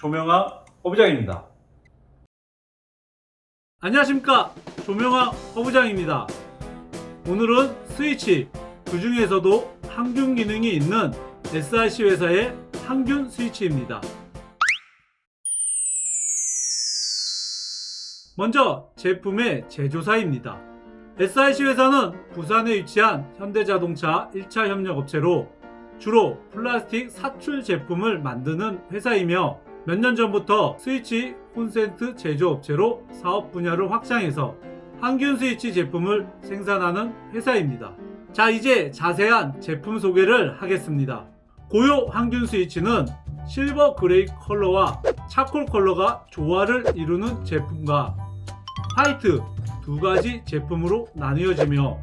조명아 허부장입니다. 안녕하십니까. 조명아 허부장입니다. 오늘은 스위치 그 중에서도 항균 기능이 있는 SIC 회사의 항균 스위치입니다. 먼저 제품의 제조사입니다. SIC 회사는 부산에 위치한 현대자동차 1차 협력업체로 주로 플라스틱 사출 제품을 만드는 회사이며 몇 년 전부터 스위치 콘센트 제조업체로 사업 분야를 확장해서 항균 스위치 제품을 생산하는 회사입니다. 자, 이제 자세한 제품 소개를 하겠습니다. 고요 항균 스위치는 실버 그레이 컬러와 차콜 컬러가 조화를 이루는 제품과 화이트 두 가지 제품으로 나뉘어지며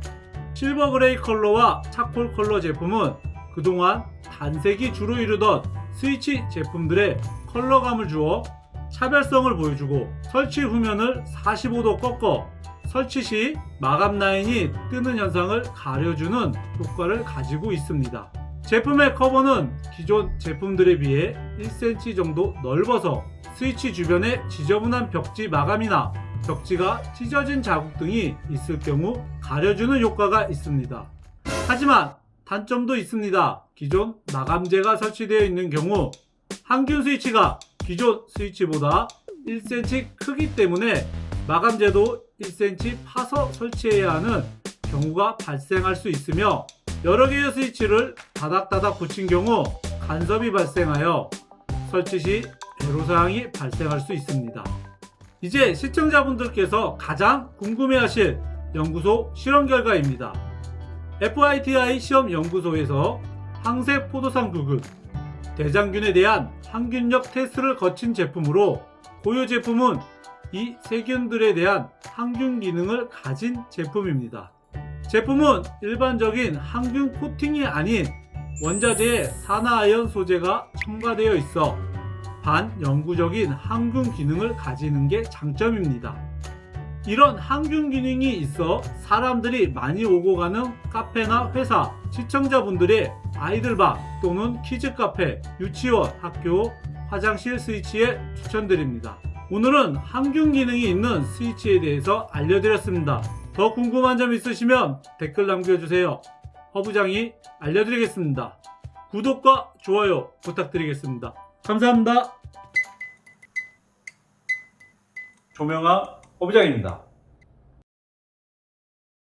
실버 그레이 컬러와 차콜 컬러 제품은 그동안 단색이 주로 이루던 스위치 제품들의 컬러감을 주어 차별성을 보여주고 설치 후면을 45도 꺾어 설치 시 마감 라인이 뜨는 현상을 가려주는 효과를 가지고 있습니다. 제품의 커버는 기존 제품들에 비해 1cm 정도 넓어서 스위치 주변에 지저분한 벽지 마감이나 벽지가 찢어진 자국 등이 있을 경우 가려주는 효과가 있습니다. 하지만 단점도 있습니다. 기존 마감재가 설치되어 있는 경우 항균 스위치가 기존 스위치보다 1cm 크기 때문에 마감재도 1cm 파서 설치해야 하는 경우가 발생할 수 있으며 여러 개의 스위치를 다닥다닥 붙인 경우 간섭이 발생하여 설치 시 애로사항이 발생할 수 있습니다. 이제 시청자분들께서 가장 궁금해하실 연구소 실험 결과입니다. FITI 시험 연구소에서 항색 포도상 두근, 대장균에 대한 항균력 테스트를 거친 제품으로 고유 제품은 이 세균들에 대한 항균 기능을 가진 제품입니다. 제품은 일반적인 항균 코팅이 아닌 원자재에 산화아연 소재가 첨가되어 있어 반영구적인 항균 기능을 가지는 게 장점입니다. 이런 항균 기능이 있어 사람들이 많이 오고 가는 카페나 회사, 시청자분들의 아이들방 또는 키즈 카페, 유치원, 학교, 화장실 스위치에 추천드립니다. 오늘은 항균 기능이 있는 스위치에 대해서 알려드렸습니다. 더 궁금한 점 있으시면 댓글 남겨주세요. 허부장이 알려드리겠습니다. 구독과 좋아요 부탁드리겠습니다. 감사합니다. 조명아 허부장입니다.